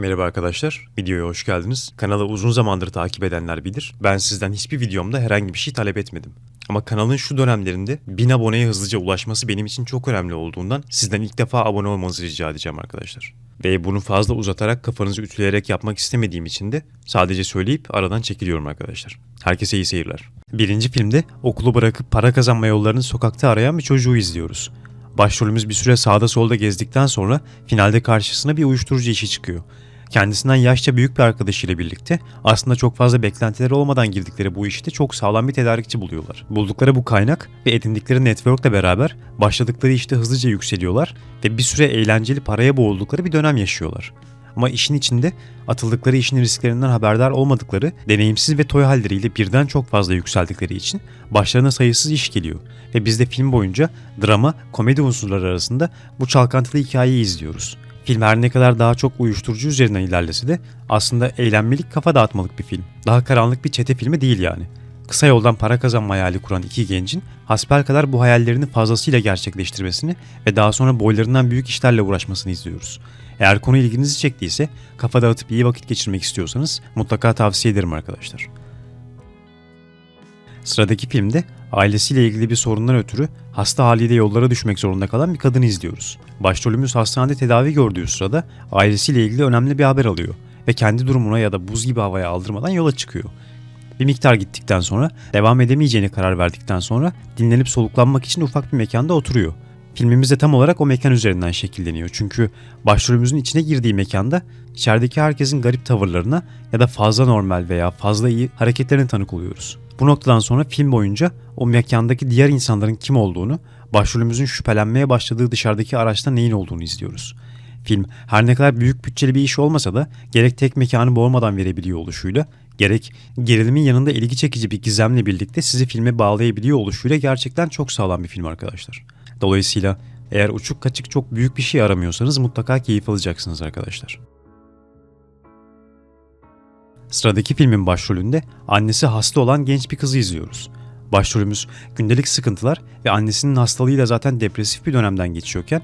Merhaba arkadaşlar, videoya hoş geldiniz. Kanalı uzun zamandır takip edenler bilir. Ben sizden hiçbir videomda herhangi bir şey talep etmedim. Ama kanalın şu dönemlerinde 1000 aboneye hızlıca ulaşması benim için çok önemli olduğundan sizden ilk defa abone olmanızı rica edeceğim arkadaşlar. Ve bunu fazla uzatarak kafanızı ütüleyerek yapmak istemediğim için de sadece söyleyip aradan çekiliyorum arkadaşlar. Herkese iyi seyirler. Birinci filmde okulu bırakıp para kazanma yollarını sokakta arayan bir çocuğu izliyoruz. Başrolümüz bir süre sağda solda gezdikten sonra finalde karşısına bir uyuşturucu işi çıkıyor. Kendisinden yaşça büyük bir arkadaşıyla birlikte aslında çok fazla beklentileri olmadan girdikleri bu işte çok sağlam bir tedarikçi buluyorlar. Buldukları bu kaynak ve edindikleri networkle beraber başladıkları işte hızlıca yükseliyorlar ve bir süre eğlenceli paraya boğuldukları bir dönem yaşıyorlar. Ama işin içinde atıldıkları işin risklerinden haberdar olmadıkları, deneyimsiz ve toy halleriyle birden çok fazla yükseldikleri için başlarına sayısız iş geliyor. Ve biz de film boyunca drama, komedi unsurları arasında bu çalkantılı hikayeyi izliyoruz. Film her ne kadar daha çok uyuşturucu üzerinden ilerlese de aslında eğlenmelik kafa dağıtmalık bir film. Daha karanlık bir çete filmi değil yani. Kısa yoldan para kazanma hayali kuran iki gencin hasbelkader bu hayallerini fazlasıyla gerçekleştirmesini ve daha sonra boylarından büyük işlerle uğraşmasını izliyoruz. Eğer konu ilginizi çektiyse, kafa dağıtıp iyi vakit geçirmek istiyorsanız mutlaka tavsiye ederim arkadaşlar. Sıradaki filmde ailesiyle ilgili bir sorundan ötürü hasta haliyle yollara düşmek zorunda kalan bir kadını izliyoruz. Başrolümüz hastanede tedavi gördüğü sırada ailesiyle ilgili önemli bir haber alıyor ve kendi durumuna ya da buz gibi havaya aldırmadan yola çıkıyor. Bir miktar gittikten sonra devam edemeyeceğine karar verdikten sonra dinlenip soluklanmak için ufak bir mekanda oturuyor. Filmimiz de tam olarak o mekan üzerinden şekilleniyor. Çünkü başrolümüzün içine girdiği mekanda içerideki herkesin garip tavırlarına ya da fazla normal veya fazla iyi hareketlerine tanık oluyoruz. Bu noktadan sonra film boyunca o mekandaki diğer insanların kim olduğunu, başrolümüzün şüphelenmeye başladığı dışarıdaki araçta neyin olduğunu izliyoruz. Film her ne kadar büyük bütçeli bir iş olmasa da gerek tek mekanı boğmadan verebiliyor oluşuyla, gerek gerilimin yanında ilgi çekici bir gizemle birlikte sizi filme bağlayabiliyor oluşuyla gerçekten çok sağlam bir film arkadaşlar. Dolayısıyla eğer uçuk kaçık çok büyük bir şey aramıyorsanız mutlaka keyif alacaksınız arkadaşlar. Sıradaki filmin başrolünde annesi hasta olan genç bir kızı izliyoruz. Başrolümüz gündelik sıkıntılar ve annesinin hastalığıyla zaten depresif bir dönemden geçiyorken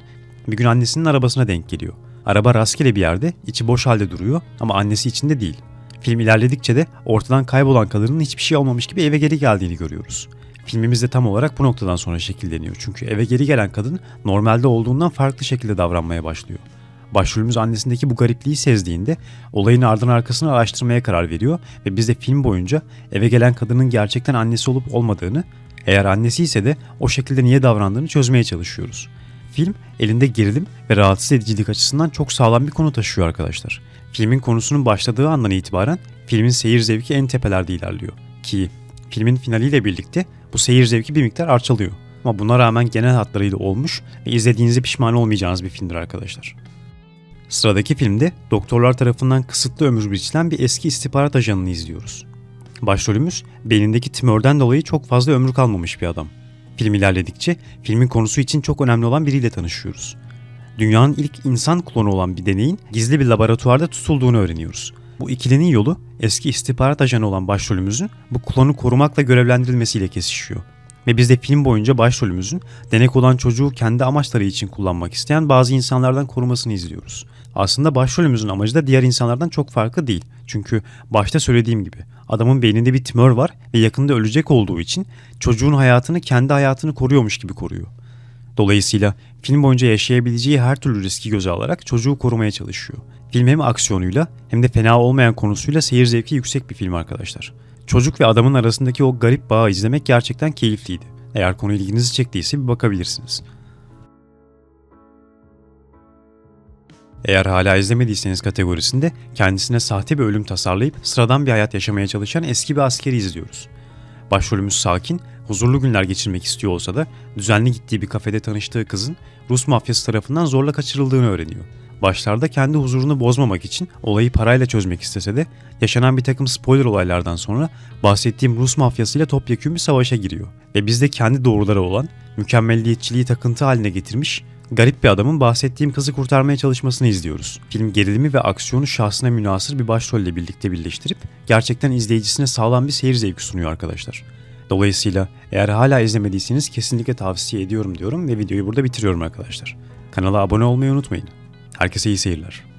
bir gün annesinin arabasına denk geliyor. Araba rastgele bir yerde, içi boş halde duruyor ama annesi içinde değil. Film ilerledikçe de ortadan kaybolan kadının hiçbir şey olmamış gibi eve geri geldiğini görüyoruz. Filmimiz de tam olarak bu noktadan sonra şekilleniyor. Çünkü eve geri gelen kadın normalde olduğundan farklı şekilde davranmaya başlıyor. Başrolümüz annesindeki bu garipliği sezdiğinde olayın ardın arkasını araştırmaya karar veriyor ve biz de film boyunca eve gelen kadının gerçekten annesi olup olmadığını, eğer annesi ise de o şekilde niye davrandığını çözmeye çalışıyoruz. Film elinde gerilim ve rahatsız edicilik açısından çok sağlam bir konu taşıyor arkadaşlar. Filmin konusunun başladığı andan itibaren filmin seyir zevki en tepelerde ilerliyor. Ki filmin finaliyle birlikte bu seyir zevki bir miktar artçalıyor. Ama buna rağmen genel hatlarıyla olmuş ve izlediğinizde pişman olmayacağınız bir filmdir arkadaşlar. Sıradaki filmde doktorlar tarafından kısıtlı ömür biçilen bir eski istihbarat ajanını izliyoruz. Başrolümüz beynindeki tümörden dolayı çok fazla ömrü kalmamış bir adam. Film ilerledikçe filmin konusu için çok önemli olan biriyle tanışıyoruz. Dünyanın ilk insan klonu olan bir deneyin gizli bir laboratuvarda tutulduğunu öğreniyoruz. Bu ikilinin yolu eski istihbarat ajanı olan başrolümüzün bu klonu korumakla görevlendirilmesiyle kesişiyor. Ve biz de film boyunca başrolümüzün denek olan çocuğu kendi amaçları için kullanmak isteyen bazı insanlardan korumasını izliyoruz. Aslında başrolümüzün amacı da diğer insanlardan çok farklı değil. Çünkü başta söylediğim gibi adamın beyninde bir tümör var ve yakında ölecek olduğu için çocuğun hayatını kendi hayatını koruyormuş gibi koruyor. Dolayısıyla film boyunca yaşayabileceği her türlü riski göze alarak çocuğu korumaya çalışıyor. Film hem aksiyonuyla hem de fena olmayan konusuyla seyir zevki yüksek bir film arkadaşlar. Çocuk ve adamın arasındaki o garip bağı izlemek gerçekten keyifliydi. Eğer konu ilginizi çektiyse bir bakabilirsiniz. Eğer hala izlemediyseniz kategorisinde kendisine sahte bir ölüm tasarlayıp sıradan bir hayat yaşamaya çalışan eski bir askeri izliyoruz. Başrolümüz sakin, huzurlu günler geçirmek istiyor olsa da düzenli gittiği bir kafede tanıştığı kızın Rus mafyası tarafından zorla kaçırıldığını öğreniyor. Başlarda kendi huzurunu bozmamak için olayı parayla çözmek istese de yaşanan bir takım spoiler olaylardan sonra bahsettiğim Rus mafyasıyla topyekun bir savaşa giriyor. Ve biz de kendi doğruları olan mükemmelliyetçiliği takıntı haline getirmiş garip bir adamın bahsettiğim kızı kurtarmaya çalışmasını izliyoruz. Film gerilimi ve aksiyonu şahsına münasır bir başrolle birlikte birleştirip gerçekten izleyicisine sağlam bir seyir zevki sunuyor arkadaşlar. Dolayısıyla eğer hala izlemediyseniz kesinlikle tavsiye ediyorum diyorum ve videoyu burada bitiriyorum arkadaşlar. Kanala abone olmayı unutmayın. Herkese iyi seyirler.